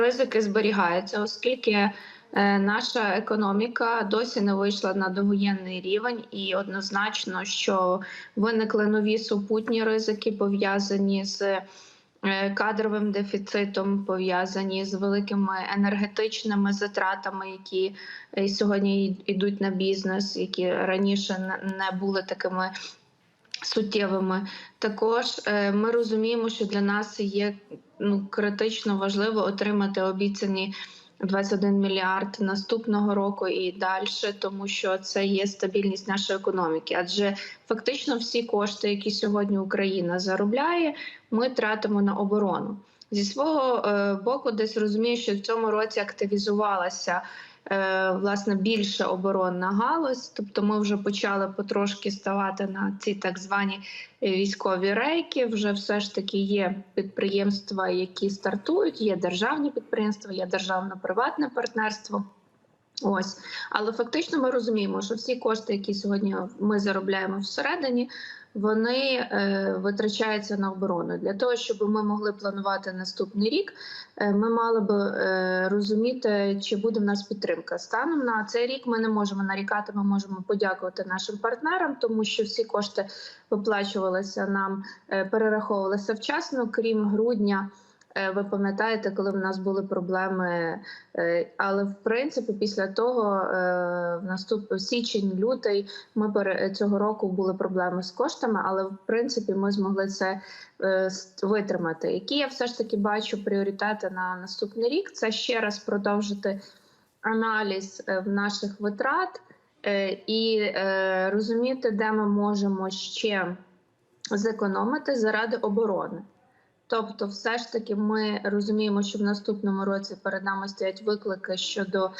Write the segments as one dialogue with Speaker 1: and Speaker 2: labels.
Speaker 1: Ризики зберігаються, оскільки е, наша економіка досі не вийшла на довоєнний рівень, і однозначно, що виникли нові супутні ризики, пов'язані з е, кадровим дефіцитом, пов'язані з великими енергетичними затратами, які е, сьогодні йдуть на бізнес, які раніше не- не були такими суттєвими. Також е, ми розуміємо, що для нас є ну критично важливо отримати обіцяні 21 мільярд наступного року і далі, тому що це є стабільність нашої економіки. Адже фактично всі кошти, які сьогодні Україна заробляє, ми тратимо на оборону. Зі свого е, боку, десь розумію, що в цьому році активізувалася власне більше оборонна галузь. Тобто, ми вже почали потрошки ставати на ці так звані е, військові рейки. Вже все ж таки є підприємства, які стартують. Є державні підприємства, є державно-приватне партнерство. Ось, але фактично ми розуміємо, що всі кошти, які сьогодні ми заробляємо всередині, вони е, витрачаються на оборону. Для того, щоб ми могли планувати наступний рік, е, ми мали би е, розуміти, чи буде в нас підтримка. Станом на цей рік ми не можемо нарікати. Ми можемо подякувати нашим партнерам, тому що всі кошти виплачувалися нам, перераховувалися вчасно, крім грудня. Е, Ви пам'ятаєте, коли в нас були проблеми, е, але в принципі після того е, в наступ січень, лютий, ми цього року були проблеми з коштами, але в принципі ми змогли це витримати. Які я все ж таки бачу пріоритети на наступний рік? Це ще раз продовжити аналіз наших витрат і розуміти, де ми можемо ще зекономити заради оборони. Тобто, все ж таки, ми розуміємо, що в наступному році перед нами стоять виклики щодо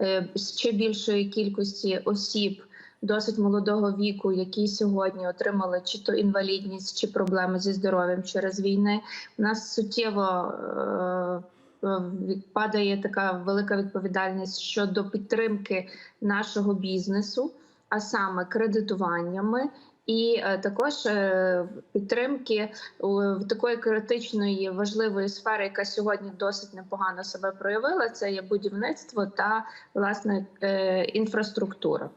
Speaker 1: е, ще більшої кількості осіб досить молодого віку, які сьогодні отримали чи то інвалідність, чи проблеми зі здоров'ям через війни. У нас суттєво е, е, падає така велика відповідальність щодо підтримки нашого бізнесу, а саме кредитуваннями. І е, також е, підтримки в такої критичної важливої сфери, яка сьогодні досить непогано себе проявила, це є будівництво та власне е, інфраструктура.